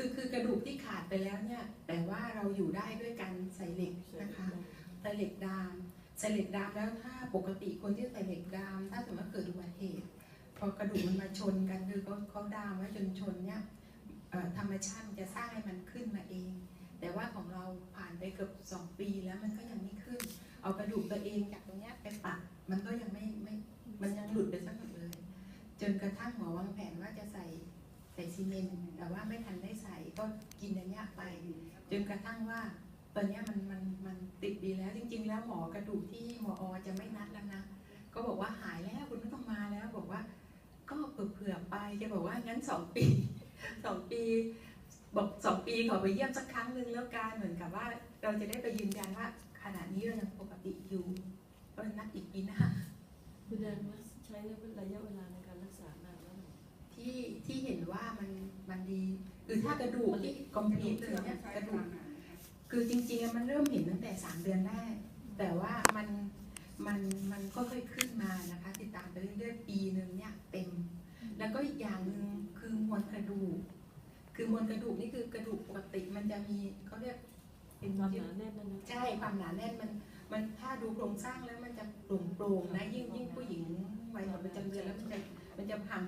คือคือกระดูกที่ขาดไปแล้วเนี่ยแต่ว่าเราอยู่ได้ด้วยการใส่เหล็กนะคะใส่เหล็กดามใส่เหล็กดามแล้วถ้าปกติคนที่ใส่เหล็กดาม ถ้าสมมติว่าเกิดอุบัติเหตุ พอกระดูกมันมาชนกันคือเขาเขาดามไว้จนชนเนี่ยธรรมชาติมันจะสร้างให้มันขึ้นมาเอง แต่ว่าของเราผ่านไปเกือบสองปีแล้วมันก็ยังไม่ขึ้น เอากระดูกตัวเองจากตรงเนี้ยไปปัดมันก็ยังไม่ไม่มันยังหลุดไปสักหมดเลย จนกระทั่งหมอวางแผนว่าจะใส่ ซีเมนต์แต่ว่าไม่ทันได้ใส่ก็กินอันเนี้ยไปจนกระทั่งว่าตอนนี้มันมันมันติดดีแล้วจริง ๆ แล้วหมอกระดูกที่หมออจะไม่นัดแล้วนะก็บอกว่าหายแล้วคุณไม่ต้องมาแล้วบอกว่า ก็เผื่อๆไปแกบอกว่างั้นสองปีสองปี บอกสองปีขอไปเยี่ยมสักครั้งหนึ่งแล้วกันเหมือนกับว่า เราจะได้ไปยืนยันว่าขณะนี้เรายังปกติอยู่ก็นัดอีกปีหน้าแสดงว่าใช้ระยะเวลาในการรักษานานแล้วหนู ที่ที่เห็นว่ามันมันดี คือถ้ากระดูกที่คอมพลีทเลยเนี่ยกระดูกคือจริงๆอะมันเริ่มเห็นตั้งแต่สามเดือนแรกแต่ว่ามันมันมันก็ค่อยๆขึ้นมานะคะ ติดตามไปเรื่อยๆปีหนึ่งเนี่ยเต็ม แล้วก็อีกอย่างหนึ่งคือมวลกระดูก คือมวลกระดูกนี่คือกระดูกปกติมันจะมีเขาเรียกเป็นความหนาแน่นนั่นนะใช่ความหนาแน่นมันมันถ้าดูโครงสร้างแล้วมันจะโปร่งๆนะยิ่งยิ่งผู้หญิงวัยหมดประจำเดือนแล้วมันจะมันจะห่าง